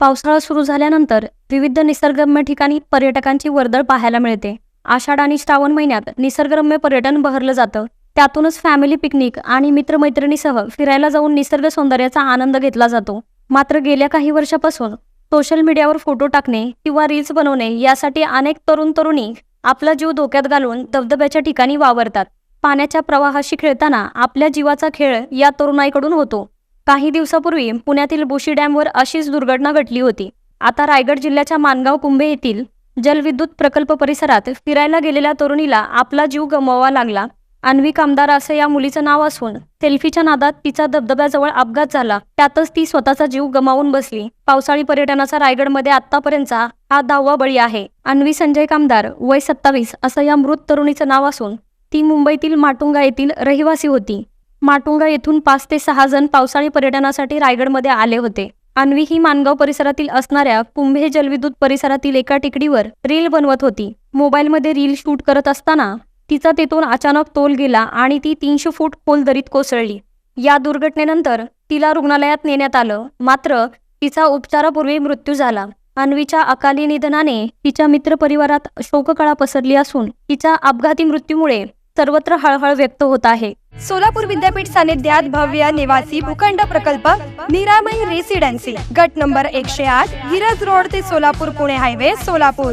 पावसाळा सुरू झाल्यानंतर विविध निसर्गरम्य ठिकाणी पर्यटकांची वर्दळ पाहायला मिळते. आषाढ आणि श्रावण महिन्यात निसर्गरम्य पर्यटन बहरलं जातं. त्यातूनच फॅमिली पिकनिक आणि मित्रमैत्रिणीसह फिरायला जाऊन निसर्ग सौंदर्याचा आनंद घेतला जातो. मात्र गेल्या काही वर्षापासून सोशल मीडियावर फोटो टाकणे किंवा रील्स बनवणे यासाठी अनेक तरुण तरुणी आपला जीव धोक्यात घालून धबधब्याच्या ठिकाणी वावरतात. पाण्याच्या प्रवाहाशी खेळताना आपल्या जीवाचा खेळ या तरुणाईकडून होतो. काही दिवसापूर्वी पुण्यातील बुशी डॅमवर अशीच दुर्घटना घडली होती. आता रायगड जिल्ह्याच्या मानगाव कुंभे येथील जलविद्युत प्रकल्प परिसरात फिरायला गेलेल्या तरुणीला आपला जीव गमवावा लागला. अन्वी कामदार असं या मुलीचं नाव असून सेल्फीच्या नादात तिचा धबधब्याजवळ अपघात झाला. त्यातच ती स्वतःचा जीव गमावून बसली. पावसाळी पर्यटनाचा रायगडमध्ये आतापर्यंतचा हा दहावा बळी आहे. अन्वी संजय कामदार वय सत्तावीस असं या मृत तरुणीचं नाव असून ती मुंबईतील माटुंगा येथील रहिवासी होती. माटुंगा येथून पाच ते सहा जण पावसाळी पर्यटनासाठी रायगडमध्ये आले होते. अन्वी ही मानगाव परिसरातील असणाऱ्या कुंभे जलविद्युत परिसरातील एका टेकडीवर रील बनवत होती. मोबाईलमध्ये रील शूट करत असताना तिचा तेथून अचानक तोल गेला आणि ती तीनशे फूट खोल दरीत कोसळली. या दुर्घटनेनंतर तिला रुग्णालयात नेण्यात आलं. मात्र तिचा उपचारापूर्वी मृत्यू झाला. अन्वीच्या अकाली निधनाने तिच्या मित्रपरिवारात शोककळा पसरली असून तिच्या अपघाती मृत्यूमुळे सर्वत्र हळहळ व्यक्त होत आहे. सोलापूर विद्यापीठ सानिध्यात भव्य निवासी भूखंड प्रकल्प निरामय रेसिडेन्सी गट नंबर एकशे आठ हिरज रोड ते सोलापूर पुणे हायवे सोलापूर.